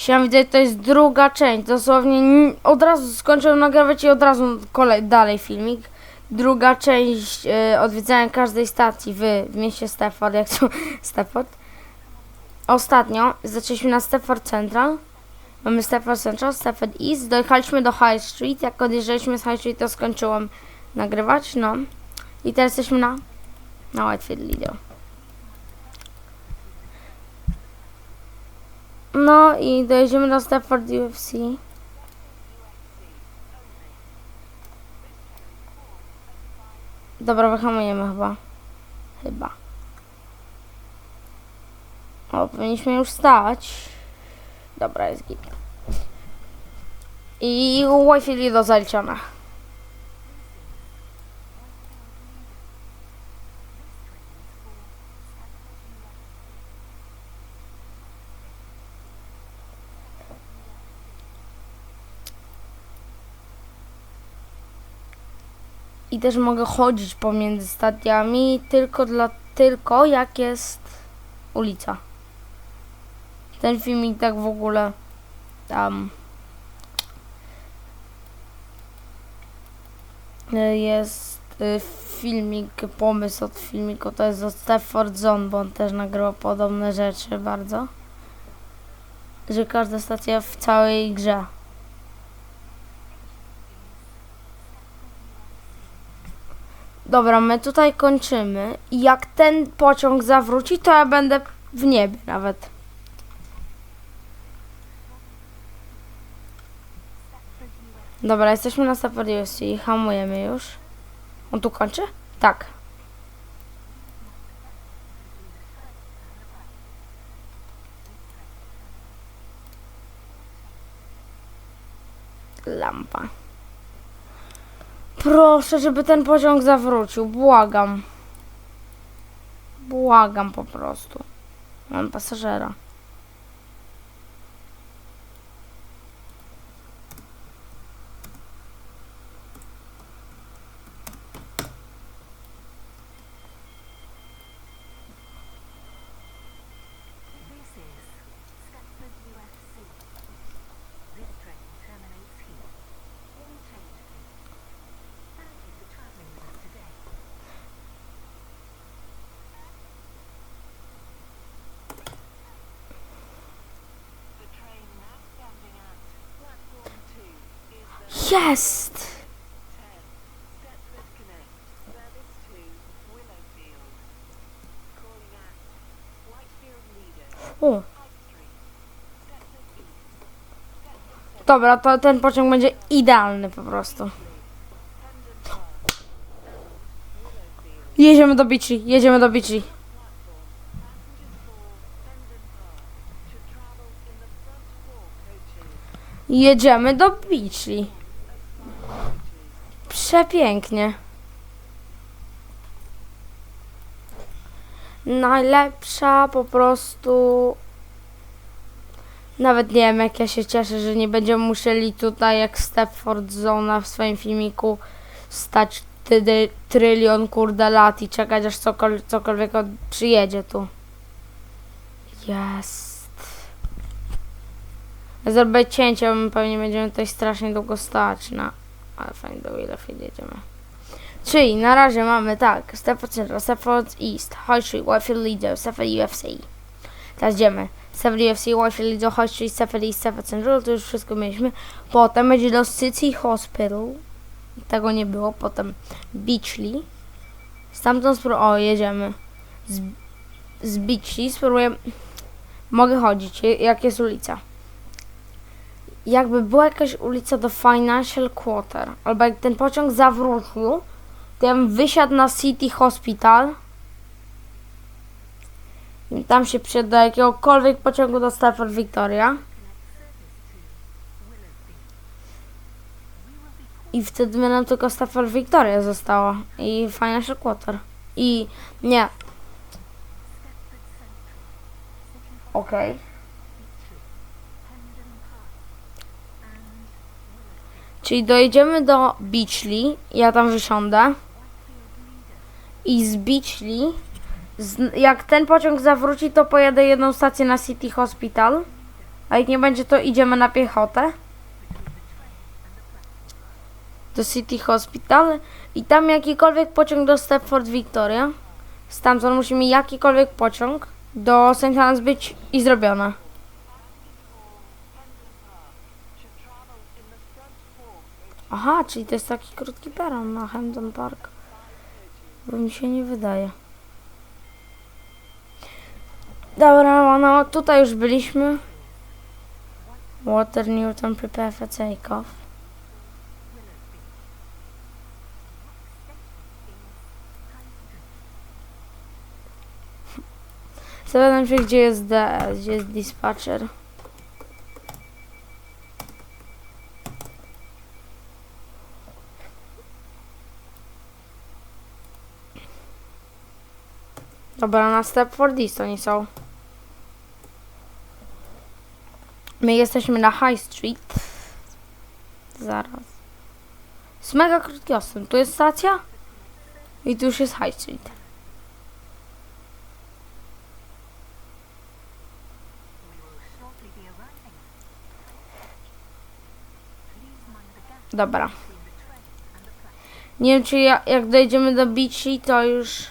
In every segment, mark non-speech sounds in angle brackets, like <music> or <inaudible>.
Chciałem widzę, to jest druga część. Dosłownie od razu skończyłem nagrywać i od razu kolej, dalej filmik. Druga część e, odwiedzania każdej stacji w, w mieście Stafford, jak to <laughs> Stafford. Ostatnio zaczęliśmy na Stafford Central. Mamy Stafford Central, Stafford East. Dojechaliśmy do High Street. Jak odjeżdżaliśmy z High Street, to skończyłem nagrywać. No. I teraz jesteśmy na, na Whitefield Lido. No i dojedziemy do Stafford UFC. Dobra, wyhamujemy chyba. Chyba. O, powinniśmy już stać. Dobra, jest git. I Wi-Fi do zaliczone. I też mogę chodzić pomiędzy stadiami tylko dla tylko jak jest ulica. Ten filmik tak w ogóle tam y, jest y, filmik, pomysł od filmiku, to jest od Stafford Zone, bo on też nagrywa podobne rzeczy bardzo. Że każda stacja w całej grze. Dobra, my tutaj kończymy. I jak ten pociąg zawróci, to ja będę w niebie nawet. Dobra, jesteśmy na UFC i hamujemy już. On tu kończy? Tak. Lampa. Proszę, żeby ten pociąg zawrócił. Błagam. Błagam po prostu. Mam pasażera. Stratford Central, dobra, to ten pociąg będzie idealny po prostu. Jedziemy do Beachy, jedziemy do Beachy. Platform. Passengers for Przepięknie. Najlepsza po prostu. Nawet nie wiem, jak ja się cieszę, że nie będziemy musieli tutaj, jak Stepford Zona w swoim filmiku, stać ty, trylion kurde lat i czekać, aż cokol, cokolwiek przyjedzie tu. Jest. Zrobię cięcie, bo my pewnie będziemy tutaj strasznie długo stać na... Ale fajnie, do ile jedziemy. Czyli na razie mamy tak, Stafford Central, Stafford East, High Street, Whitefield Lido, Stafford UFC. Teraz idziemy. Stafford UFC, Whitefield Lido, High Street, Stafford East, Stafford Central, to już wszystko mieliśmy. Potem będzie do City Hospital. Tego nie było. Potem Beachley. Stamtąd spróbuję... O, jedziemy. Z, z Beachley spróbuję... Mogę chodzić, jak jest ulica jakby była jakaś ulica do Financial Quarter, albo jak ten pociąg zawrócił, to ja bym wysiadł na City Hospital. I tam się przyjdę do jakiegokolwiek pociągu do Stafford Victoria. I wtedy by nam tylko Stafford Victoria została i Financial Quarter. I nie. Okej Czyli dojedziemy do Beachley, ja tam wysiądę i z Beachley, z, jak ten pociąg zawróci, to pojadę jedną stację na City Hospital A jak nie będzie, to idziemy na piechotę. Do City Hospital. I tam jakikolwiek pociąg do Stepford Victoria. Stamtąd musimy jakikolwiek pociąg do St. Helens być i zrobione. Aha, czyli to jest taki krótki peron na Hampton Park. Bo mi się nie wydaje. Dobra, no tutaj już byliśmy. Water Newton prepare for takeoff. Zapytam się, gdzie jest DS, gdzie jest dispatcher. Dobra, na Stepford East oni są. My jesteśmy na High Street. Zaraz. Jest mega krótki ostęp. Tu jest stacja? I tu już jest High Street. Dobra. Nie wiem, czy ja, jak dojdziemy do Beachy, to już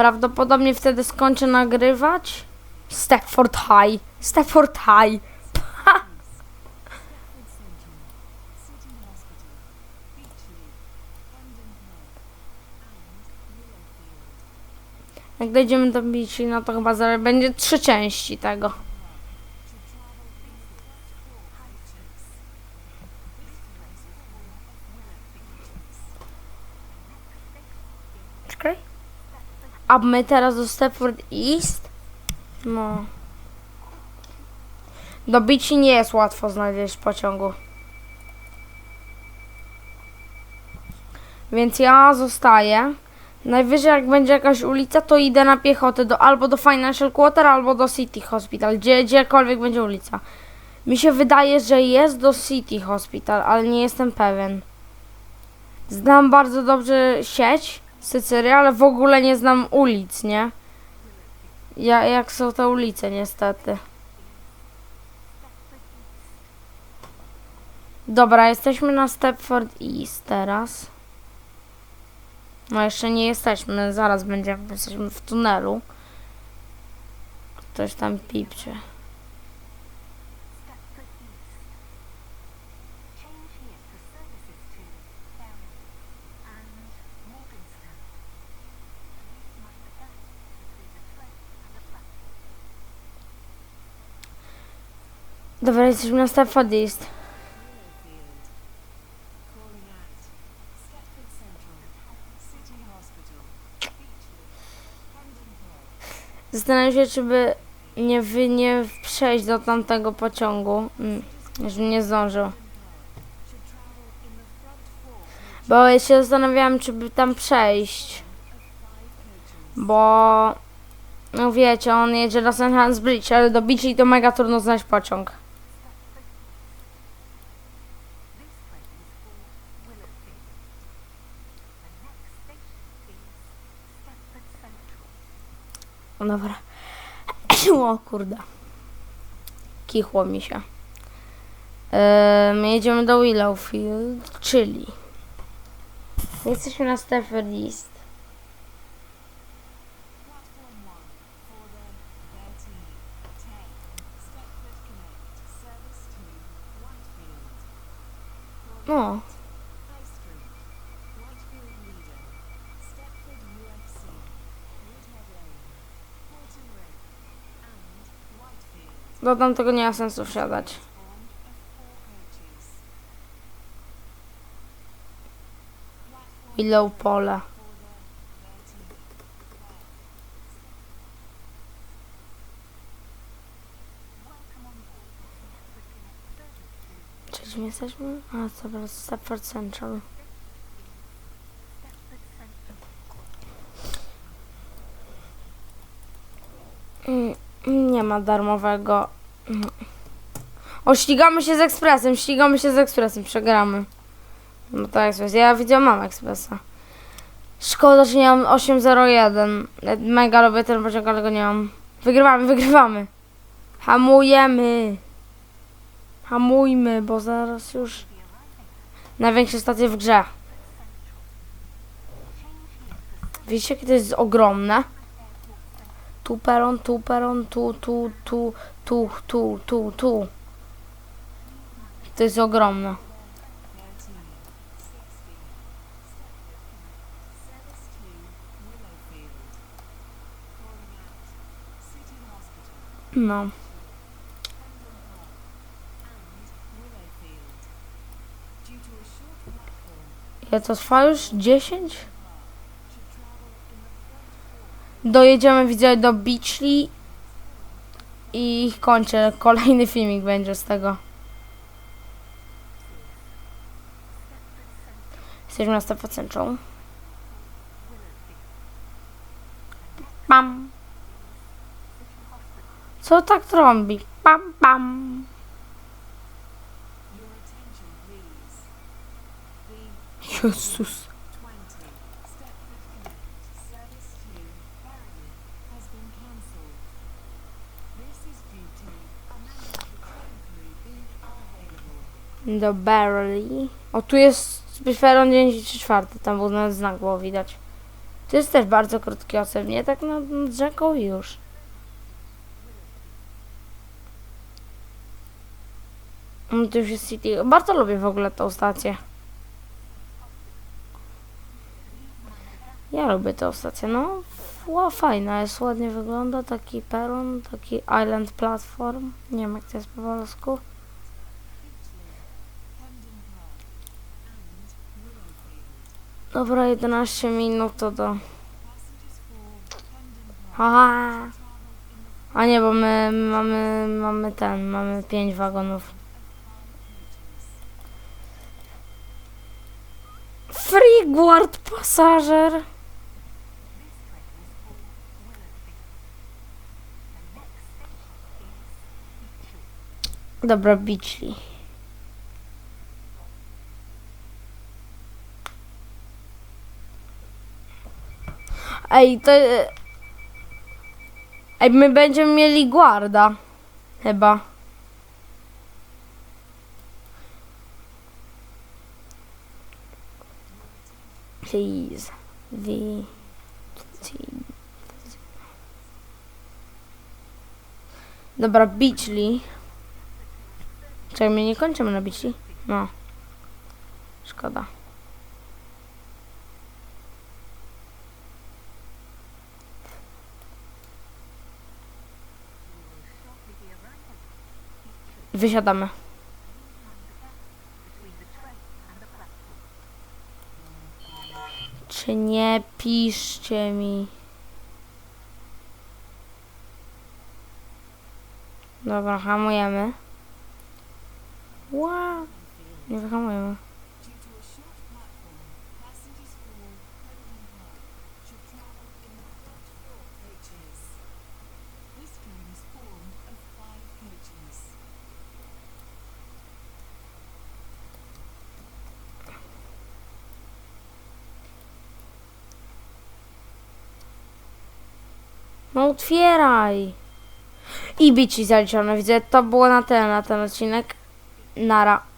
prawdopodobnie wtedy skończę nagrywać. Stafford High. Stafford High. Ha! Jak dojdziemy do Beachy, no to chyba będzie trzy części tego. Czekaj. A my teraz do Stepford East? No. Do Beachy nie jest łatwo znaleźć pociągu. Więc ja zostaję. Najwyżej jak będzie jakaś ulica, to idę na piechotę do, albo do Financial Quarter, albo do City Hospital, gdzie, gdziekolwiek będzie ulica. Mi się wydaje, że jest do City Hospital, ale nie jestem pewien. Znam bardzo dobrze sieć Sycyrii, ale w ogóle nie znam ulic, nie? Ja, jak są te ulice, niestety. Dobra, jesteśmy na Stepford East teraz. No jeszcze nie jesteśmy, zaraz będziemy, jesteśmy w tunelu. Ktoś tam pipcze. Stepford East. Change here for services to Ferry and Morganstown. Please mind the gap between the train and the platform. Dobra, jesteśmy na Stepford East. Beachley. Zastanawiam się, czy by nie, wy, nie przejść do tamtego pociągu. Mm, że nie zdążył. Bo ja się zastanawiałem, czy by tam przejść. Bo, no wiecie, on jedzie do St. Helens Bridge, ale do Beachy to mega trudno znaleźć pociąg. This train is for Willowfield. The next station is Stepford Central. Dobra. <clears throat> O kurde. Kichło mi się. Eee, my jedziemy do Willowfield, czyli... Jesteśmy na Stepford East. Platform one for the 13, 10. Stepford Connect. Service to Whitefield. O, High Street. Whitefield Leader. Stepford UFC. Woodhead Lane. Horton Road. And Whitefield. do tamtego nie ma sensu wsiadać. Willow Pole. for the 13th. Welcome on board the Stepford Connect service to Czy jesteśmy? A, dobra, Stepford Central. Stepford Central. Mm, Nie ma darmowego. O, ścigamy się z ekspresem, ścigamy się z ekspresem, przegramy. No to ekspres. Ja widzę, mam ekspresa. Szkoda, że nie mam 801. Mega lubię ten pociąg, ale go nie mam. Wygrywamy, wygrywamy. Hamujemy. Hamujmy, bo zaraz już... Największe stacje w grze. Widzicie, jakie to jest ogromne? Tu peron, tu peron, tu, tu, tu, tu, tu, tu, tu. To jest ogromne. 13, 60, Service to Willowfield. Calling out City Hospital, No. Hendon Park, and Willowfield. Due to a short platform, Ile to trwa już? 10? Dojedziemy, widzę, do Beachley i kończę. Kolejny filmik będzie z tego. Jesteśmy na Stefan Central. Pam. Co tak trąbi? Pam, pam. Jezus. Do Barley. O, tu jest Peron 94. Tam był nawet znak, było widać. To jest też bardzo krótki osób, nie? Tak nad, nad rzeką już. No to już jest City. Bardzo lubię w ogóle tą stację. Ja lubię tę stację, no. Ła, fajna jest, ładnie wygląda. Taki peron, taki island platform. Nie wiem jak to jest po polsku. Hendon Park and Willowfield. Dobra, 11 minut to do... Passengers for Hendon Park Aha. travel in the A nie, bo my mamy, mamy ten, mamy 5 wagonów. Frigward pasażer. Dobra, Beachley. Ej, to... Ej, my będziemy mieli guarda. Chyba. Please. The... Dobra, Beachley. Czekaj, my nie kończymy na Beachley? No. Szkoda. Wysiadamy. Czy nie piszcie mi? Dobra, hamujemy. Wow. Nie wyhamujemy. No otwieraj. I bici zaliczone, widzę. To było na ten, na ten odcinek. Nara.